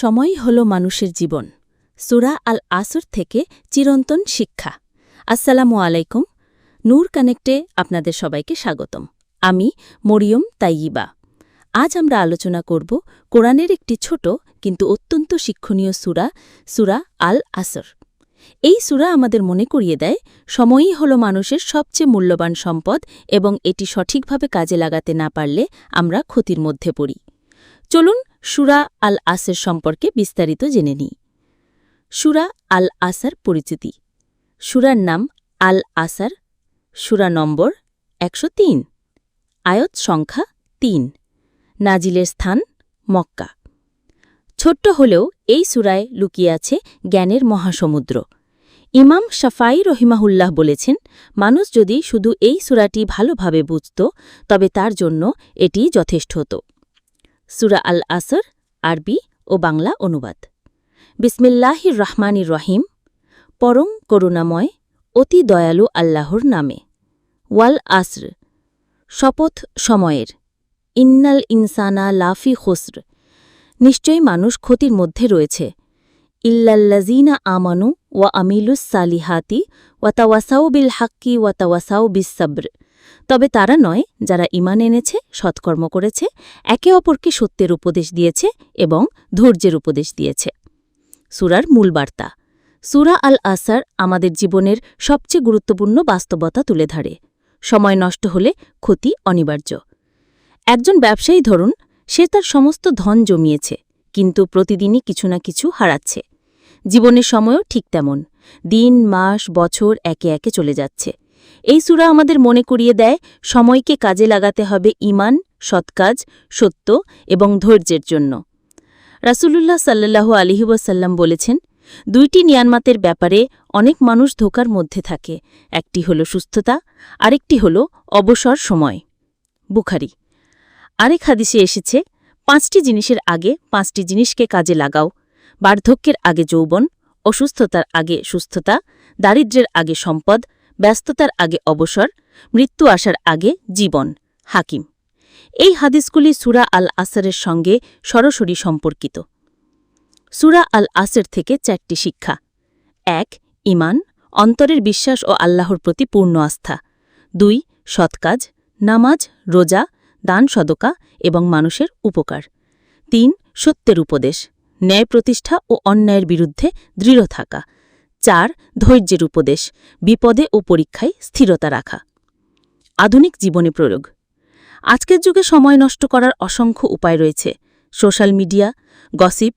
সময়ই হল মানুষের জীবন। সুরা আল আসর থেকে চিরন্তন শিক্ষা। আসসালামু আলাইকুম। নূর কানেক্টে আপনাদের সবাইকে স্বাগতম। আমি মরিয়ম তাইয়িবা। আজ আমরা আলোচনা করব কোরআনের একটি ছোট কিন্তু অত্যন্ত শিক্ষণীয় সুরা সুরা আল আসর এই সুরা আমাদের মনে করিয়ে দেয়, সময়ই হল মানুষের সবচেয়ে মূল্যবান সম্পদ এবং এটি সঠিকভাবে কাজে লাগাতে না পারলে আমরা ক্ষতির মধ্যে পড়ি। চলুন সুরা আল আসের সম্পর্কে বিস্তারিত জেনে নিই। সুরা আল আসার পরিচিতি। সুরার নাম আল আসার সুরা নম্বর একশো তিন। আয়ত সংখ্যা তিন। নাজিলের স্থান মক্কা। ছোট্ট হলেও এই সুরায় লুকিয়ে আছে জ্ঞানের মহাসমুদ্র। ইমাম শাফাই রহিমাহুল্লাহ বলেছেন, মানুষ যদি শুধু এই সুরাটি ভালোভাবে বুঝত, তবে তার জন্য এটি যথেষ্ট হতো। সুরা আল আসর, আরবি ও বাংলা অনুবাদ। বিসমিল্লাহির রহমানির রহিম। পরম করুণাময়, অতি দয়ালু আল্লাহর নামে। ওয়াল আসর, শপথ সময়ের। ইন্নাল ইনসানা লাফি খসর। নিশ্চয়ই মানুষ ক্ষতির মধ্যে রয়েছে। ইল্লাল্লাজিনা আমানু ওয়া আমিলুস সালিহাতি ওয়াতাওয়াসাউ বিল হাক্কি ওয়াতাওয়াসাউ বিস সাব্র। তবে তারা নয়, যারা ইমান এনেছে, সৎকর্ম করেছে, একে অপরকে সত্যের উপদেশ দিয়েছে এবং ধৈর্যের উপদেশ দিয়েছে। সুরার মূল বার্তা। সুরা আল আসার আমাদের জীবনের সবচেয়ে গুরুত্বপূর্ণ বাস্তবতা তুলে ধরে। সময় নষ্ট হলে ক্ষতি অনিবার্য। একজন ব্যবসায়ী ধরুন, সে তার সমস্ত ধন জমিয়েছে, কিন্তু প্রতিদিনই কিছু না কিছু হারাচ্ছে। জীবনের সময়ও ঠিক তেমন। দিন, মাস, বছর একে একে চলে যাচ্ছে। এই সুরা আমাদের মনে করিয়ে দেয়, সময়কে কাজে লাগাতে হবে ইমান সৎকাজ সত্য এবং ধৈর্যের জন্য। রাসূলুল্লাহ সাল্লাল্লাহু আলিহাসাল্লাম বলেছেন, দুইটি নিয়ানমাতের ব্যাপারে অনেক মানুষ ধোকার মধ্যে থাকে, একটি হল সুস্থতা, আরেকটি হল অবসর সময়। বুখারি। আরেক হাদিসে এসেছে, পাঁচটি জিনিসের আগে পাঁচটি জিনিসকে কাজে লাগাও, বার্ধক্যের আগে যৌবন, অসুস্থতার আগে সুস্থতা দারিদ্র্যের আগে সম্পদ ব্যস্ততার আগে অবসর, মৃত্যু আসার আগে জীবন। হাকিম। এই হাদিসগুলি সুরা আল আসরের সঙ্গে সরাসরি সম্পর্কিত। সুরা আল আসের থেকে চারটি শিক্ষা। এক ইমান অন্তরের বিশ্বাস ও আল্লাহর প্রতি পূর্ণ আস্থা। দুই সৎকাজ নামাজ, রোজা, দান সদকা এবং মানুষের উপকার। তিন, সত্যের উপদেশ, ন্যায় প্রতিষ্ঠা ও অন্যায়ের বিরুদ্ধে দৃঢ় থাকা। চার ধৈর্যের উপদেশ, বিপদে ও পরীক্ষায় স্থিরতা রাখা। আধুনিক জীবনে প্রয়োগ। আজকের যুগে সময় নষ্ট করার অসংখ্য উপায় রয়েছে। Social media, gossip